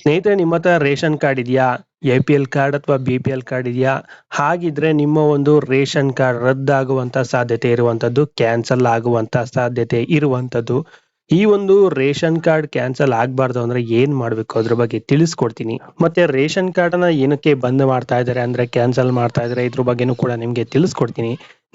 ಸ್ನೇಹಿತರೆ, ನಿಮ್ಮ ಹತ್ರ ರೇಷನ್ ಕಾರ್ಡ್ ಇದೆಯಾ? ಎ ಪಿ ಎಲ್ ಕಾರ್ಡ್ ಅಥವಾ ಬಿ ಪಿ ಎಲ್ ಕಾರ್ಡ್ ಇದೆಯಾ? ಹಾಗಿದ್ರೆ ನಿಮ್ಮ ಒಂದು ರೇಷನ್ ಕಾರ್ಡ್ ರದ್ದಾಗುವಂತ ಸಾಧ್ಯತೆ ಇರುವಂತದ್ದು ಕ್ಯಾನ್ಸಲ್ ಆಗುವಂತ ಸಾಧ್ಯತೆ ಇರುವಂತದ್ದು ಈ ಒಂದು ರೇಷನ್ ಕಾರ್ಡ್ ಕ್ಯಾನ್ಸಲ್ ಆಗಬಾರ್ದು ಅಂದ್ರೆ ಏನ್ ಮಾಡ್ಬೇಕು? ಅದ್ರ ಬಗ್ಗೆ ತಿಳಿಸ್ಕೊಡ್ತೀನಿ. ಮತ್ತೆ ರೇಷನ್ ಕಾರ್ಡ್ನ ಏನಕ್ಕೆ ಬಂದ್ ಮಾಡ್ತಾ ಇದಾರೆ ಅಂದ್ರೆ ಕ್ಯಾನ್ಸಲ್ ಮಾಡ್ತಾ ಇದಾರೆ ಇದ್ರ ಬಗ್ಗೆನೂ ಕೂಡ ನಿಮ್ಗೆ ತಿಳಿಸ್ಕೊಡ್ತೀನಿ.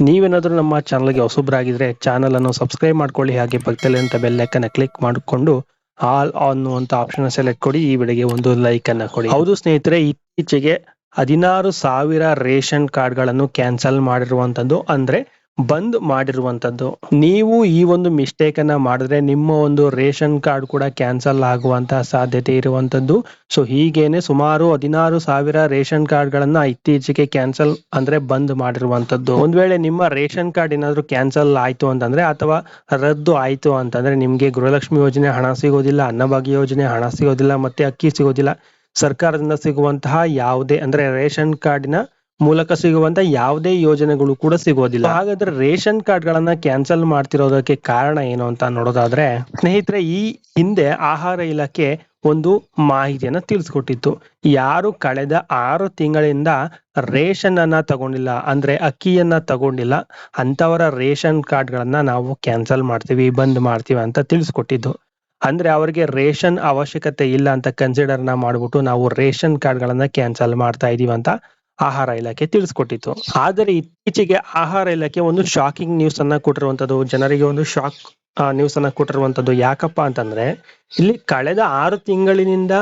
ನೀವೇನಾದ್ರೂ ನಮ್ಮ ಚಾನಲ್ಗೆ ಹೊಸಬ್ರಾಗಿದ್ರೆ ಚಾನಲ್ ಅನ್ನು ಸಬ್ಸ್ಕ್ರೈಬ್ ಮಾಡ್ಕೊಳ್ಳಿ. ಹಾಗೆ ಪಕ್ಕದಲ್ಲಿ ಅಂತ ಬೆಲ್ ಕ್ಲಿಕ್ ಮಾಡಿಕೊಂಡು ಆಲ್ ಆನ್ ಅಂತ ಆಪ್ಷನ್ ಸೆಲೆಕ್ಟ್ ಕೊಡಿ, ಈ ಬೆಳಿಗ್ಗೆ ಒಂದು ಲೈಕ್ ಅನ್ನ ಕೊಡಿ. ಹೌದು ಸ್ನೇಹಿತರೆ, ಇತ್ತೀಚೆಗೆ ಹದಿನಾರು ಸಾವಿರ ರೇಷನ್ ಕಾರ್ಡ್ಗಳನ್ನು ಕ್ಯಾನ್ಸಲ್ ಮಾಡಿರುವಂತದ್ದು ಅಂದ್ರೆ ಬಂದ್ ಮಾಡಿರುವಂತದ್ದು ನೀವು ಈ ಒಂದು ಮಿಸ್ಟೇಕ್ ಅನ್ನ ಮಾಡಿದ್ರೆ ನಿಮ್ಮ ಒಂದು ರೇಷನ್ ಕಾರ್ಡ್ ಕೂಡ ಕ್ಯಾನ್ಸಲ್ ಆಗುವಂತಹ ಸಾಧ್ಯತೆ ಇರುವಂತದ್ದು ಸೊ ಹೀಗೇನೆ ಸುಮಾರು ಹದಿನಾರು ಸಾವಿರ ರೇಷನ್ ಕಾರ್ಡ್ ಗಳನ್ನ ಇತ್ತೀಚೆಗೆ ಕ್ಯಾನ್ಸಲ್ ಅಂದ್ರೆ ಬಂದ್ ಮಾಡಿರುವಂತದ್ದು ಒಂದ್ ವೇಳೆ ನಿಮ್ಮ ರೇಷನ್ ಕಾರ್ಡ್ ಏನಾದರೂ ಕ್ಯಾನ್ಸಲ್ ಆಯ್ತು ಅಂತಂದ್ರೆ ಅಥವಾ ರದ್ದು ಆಯ್ತು ಅಂತಂದ್ರೆ ನಿಮ್ಗೆ ಗೃಹಲಕ್ಷ್ಮಿ ಯೋಜನೆ ಹಣ ಸಿಗೋದಿಲ್ಲ, ಅನ್ನಭಾಗ್ಯ ಯೋಜನೆ ಹಣ ಸಿಗೋದಿಲ್ಲ, ಮತ್ತೆ ಅಕ್ಕಿ ಸಿಗೋದಿಲ್ಲ. ಸರ್ಕಾರದಿಂದ ಸಿಗುವಂತಹ ಯಾವುದೇ ಅಂದ್ರೆ ರೇಷನ್ ಕಾರ್ಡಿನ ಮೂಲಕ ಸಿಗುವಂತ ಯಾವುದೇ ಯೋಜನೆಗಳು ಕೂಡ ಸಿಗೋದಿಲ್ಲ. ಹಾಗಾದ್ರೆ ರೇಷನ್ ಕಾರ್ಡ್ ಗಳನ್ನ ಕ್ಯಾನ್ಸಲ್ ಮಾಡ್ತಿರೋದಕ್ಕೆ ಕಾರಣ ಏನು ಅಂತ ನೋಡೋದಾದ್ರೆ, ಸ್ನೇಹಿತರೆ, ಈ ಹಿಂದೆ ಆಹಾರ ಇಲಾಖೆ ಒಂದು ಮಾಹಿತಿಯನ್ನ ತಿಳಿಸ್ಕೊಟ್ಟಿತ್ತು. ಯಾರು ಕಳೆದ ಆರು ತಿಂಗಳಿಂದ ರೇಷನ್ ಅನ್ನ ತಗೊಂಡಿಲ್ಲ, ಅಂದ್ರೆ ಅಕ್ಕಿಯನ್ನ ತಗೊಂಡಿಲ್ಲ ಅಂತವರ ರೇಷನ್ ಕಾರ್ಡ್ ಗಳನ್ನ ನಾವು ಕ್ಯಾನ್ಸಲ್ ಮಾಡ್ತೀವಿ, ಬಂದ್ ಮಾಡ್ತೀವಿ ಅಂತ ತಿಳಿಸ್ಕೊಟ್ಟಿದ್ದು. ಅಂದ್ರೆ ಅವರಿಗೆ ರೇಷನ್ ಅವಶ್ಯಕತೆ ಇಲ್ಲ ಅಂತ ಕನ್ಸಿಡರ್ನ ಮಾಡ್ಬಿಟ್ಟು ನಾವು ರೇಷನ್ ಕಾರ್ಡ್ ಗಳನ್ನ ಕ್ಯಾನ್ಸಲ್ ಮಾಡ್ತಾ ಇದೀವಿ ಅಂತ ಆಹಾರ ಇಲಾಖೆ ತಿಳಿಸ್ಕೊಟ್ಟಿತ್ತು. ಆದರೆ ಇತ್ತೀಚೆಗೆ ಆಹಾರ ಇಲಾಖೆ ಒಂದು ಶಾಕಿಂಗ್ ನ್ಯೂಸ್ ಅನ್ನ ಕೊಟ್ಟಿರುವಂತದ್ದು, ಜನರಿಗೆ ಒಂದು ಶಾಕ್ ನ್ಯೂಸ್ ಅನ್ನ ಕೊಟ್ಟಿರುವಂತದ್ದು ಯಾಕಪ್ಪ ಅಂತಂದ್ರೆ, ಇಲ್ಲಿ ಕಳೆದ ಆರು ತಿಂಗಳಿನಿಂದ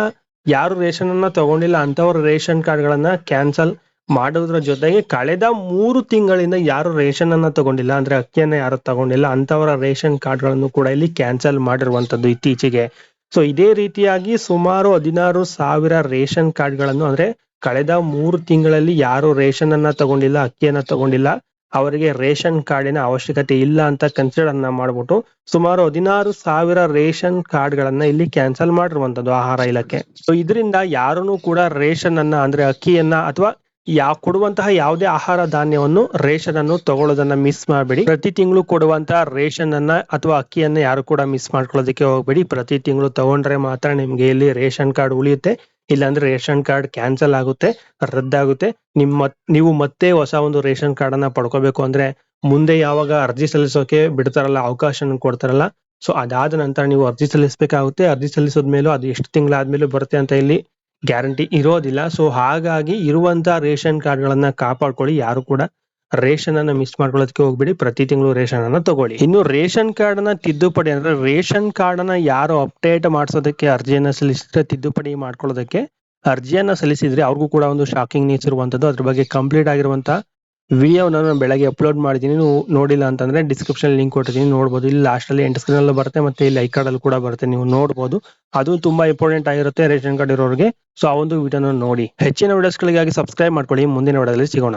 ಯಾರು ರೇಷನ್ ಅನ್ನ ತಗೊಂಡಿಲ್ಲ ಅಂತವ್ರ ರೇಷನ್ ಕಾರ್ಡ್ ಗಳನ್ನ ಕ್ಯಾನ್ಸಲ್ ಮಾಡೋದ್ರ ಜೊತೆಗೆ ಕಳೆದ ಮೂರು ತಿಂಗಳಿಂದ ಯಾರು ರೇಷನ್ ಅನ್ನ ತಗೊಂಡಿಲ್ಲ ಅಂದ್ರೆ ಅಕ್ಕಿಯನ್ನ ಯಾರು ತಗೊಂಡಿಲ್ಲ ಅಂತವರ ರೇಷನ್ ಕಾರ್ಡ್ಗಳನ್ನು ಕೂಡ ಇಲ್ಲಿ ಕ್ಯಾನ್ಸಲ್ ಮಾಡಿರುವಂತದ್ದು ಇತ್ತೀಚೆಗೆ. ಸೊ ಇದೇ ರೀತಿಯಾಗಿ ಸುಮಾರು ಹದಿನಾರು ಸಾವಿರ ರೇಷನ್ ಕಾರ್ಡ್ಗಳನ್ನು ಅಂದ್ರೆ ಕಳೆದ ಮೂರು ತಿಂಗಳಲ್ಲಿ ಯಾರು ರೇಷನ್ ಅನ್ನ ತಗೊಂಡಿಲ್ಲ, ಅಕ್ಕಿಯನ್ನ ತಗೊಂಡಿಲ್ಲ. ಅವರಿಗೆ ರೇಷನ್ ಕಾರ್ಡಿನ ಅವಶ್ಯಕತೆ ಇಲ್ಲ ಅಂತ ಕನ್ಸಿಡರ್ ಅನ್ನ ಮಾಡ್ಬಿಟ್ಟು ಸುಮಾರು ಹದಿನಾರು ಸಾವಿರ ರೇಷನ್ ಕಾರ್ಡ್ ಗಳನ್ನ ಇಲ್ಲಿ ಕ್ಯಾನ್ಸಲ್ ಮಾಡಿರುವಂತದ್ದು ಆಹಾರ ಇಲಾಖೆ. ಸೊ ಇದರಿಂದ ಯಾರನ್ನು ಕೂಡ ರೇಷನ್ ಅನ್ನ ಅಂದ್ರೆ ಅಕ್ಕಿಯನ್ನ ಅಥವಾ ಯಾವ ಕೊಡುವಂತಹ ಯಾವುದೇ ಆಹಾರ ಧಾನ್ಯವನ್ನು ರೇಷನ್ ಅನ್ನು ತಗೊಳ್ಳೋದನ್ನ ಮಿಸ್ ಮಾಡಬೇಡಿ. ಪ್ರತಿ ತಿಂಗಳು ಕೊಡುವಂತಹ ರೇಷನ್ ಅನ್ನ ಅಥವಾ ಅಕ್ಕಿಯನ್ನ ಯಾರು ಕೂಡ ಮಿಸ್ ಮಾಡ್ಕೊಳ್ಳೋದಕ್ಕೆ ಹೋಗ್ಬೇಡಿ. ಪ್ರತಿ ತಿಂಗಳು ತಗೊಂಡ್ರೆ ಮಾತ್ರ ನಿಮ್ಗೆ ಇಲ್ಲಿ ರೇಷನ್ ಕಾರ್ಡ್ ಉಳಿಯುತ್ತೆ. ಇಲ್ಲಾಂದ್ರೆ ರೇಷನ್ ಕಾರ್ಡ್ ಕ್ಯಾನ್ಸಲ್ ಆಗುತ್ತೆ, ರದ್ದಾಗುತ್ತೆ. ನಿಮ್ಮ ನೀವು ಮತ್ತೆ ಹೊಸ ಒಂದು ರೇಷನ್ ಕಾರ್ಡ್ ಅನ್ನ ಪಡ್ಕೋಬೇಕು ಅಂದ್ರೆ ಮುಂದೆ ಯಾವಾಗ ಅರ್ಜಿ ಸಲ್ಲಿಸೋಕೆ ಬಿಡ್ತಾರಲ್ಲ ಅವಕಾಶ ಕೊಡ್ತಾರಲ್ಲ. ಸೊ ಅದಾದ ನಂತರ ನೀವು ಅರ್ಜಿ ಸಲ್ಲಿಸಬೇಕಾಗುತ್ತೆ. ಅರ್ಜಿ ಸಲ್ಲಿಸೋದ್ ಮೇಲೂ ಅದು ಎಷ್ಟು ತಿಂಗಳಾದ್ಮೇಲೆ ಬರುತ್ತೆ ಅಂತ ಇಲ್ಲಿ ಗ್ಯಾರಂಟಿ ಇರೋದಿಲ್ಲ. ಸೊ ಹಾಗಾಗಿ ಇರುವಂತ ರೇಷನ್ ಕಾರ್ಡ್ ಗಳನ್ನ ಕಾಪಾಡ್ಕೊಳ್ಳಿ ಯಾರು ಕೂಡ. ರೇಷನ್ ಅನ್ನ ಮಿಸ್ ಮಾಡ್ಕೊಳ್ಳೋದಕ್ಕೆ ಹೋಗ್ಬೇಡಿ. ಪ್ರತಿ ತಿಂಗಳು ರೇಷನ್ ಅನ್ನ ತಗೊಳ್ಳಿ. ಇನ್ನು ರೇಷನ್ ಕಾರ್ಡ್ನ ತಿದ್ದುಪಡಿ ಅಂದ್ರೆ ರೇಷನ್ ಕಾರ್ಡ್ ಅನ್ನ ಯಾರು ಅಪ್ಡೇಟ್ ಮಾಡಿಸೋದಕ್ಕೆ, ಅರ್ಜಿಯನ್ನ ಸಲ್ಲಿಸಿದ್ರೆ ತಿದ್ದುಪಡಿ ಮಾಡ್ಕೊಳ್ಳೋದಕ್ಕೆ, ಅರ್ಜಿಯನ್ನ ಸಲ್ಲಿಸಿದ್ರೆ ಅವ್ರಿಗೂ ಕೂಡ ಒಂದು ಶಾಕಿಂಗ್ ನ್ಯೂಸ್ ಇರುವಂತದ್ದು ಅದ್ರ ಬಗ್ಗೆ ಕಂಪ್ಲೀಟ್ ಆಗಿರುವಂತ ವಿಡಿಯೋ ನಾನು ಬೆಳಗ್ಗೆ ಅಪ್ಲೋಡ್ ಮಾಡಿದ್ದೀನಿ. ನೀವು ನೋಡಿಲ್ಲ ಅಂತಂದ್ರೆ ಡಿಸ್ಕ್ರಿಪ್ಷನ್ ಲಿಂಕ್ ಕೊಟ್ಟಿದ್ದೀನಿ. ನೋಡ್ಬೋದು. ಇಲ್ಲಿ ಲಾಸ್ಟ್ ಅಲ್ಲಿ ಎಂಟು ಸ್ಕ್ರೀನ್ ಅಲ್ಲಿ ಬರುತ್ತೆ ಮತ್ತೆ ಇಲ್ಲಿ ಐ ಕಾರ್ಡ್ ಅಲ್ಲಿ ಕೂಡ ಬರುತ್ತೆ. ನೀವು ನೋಡಬಹುದು ಅದು ತುಂಬಾ ಇಂಪಾರ್ಟೆಂಟ್ ಆಗಿರುತ್ತೆ ರೇಷನ್ ಕಾರ್ಡ್ ಇರೋರಿಗೆ. ಸೊ ಆ ಒಂದು ವಿಡಿಯೋನ ನೋಡಿ. ಹೆಚ್ಚಿನ ವಿಡಿಯೋಸ್ಗಳಿಗಾಗಿ ಸಬ್ಸ್ಕ್ರೈಬ್ ಮಾಡ್ಕೊಳ್ಳಿ. ಮುಂದಿನ ವಿಡಿಯೋದಲ್ಲಿ ಸಿಗೋಣ.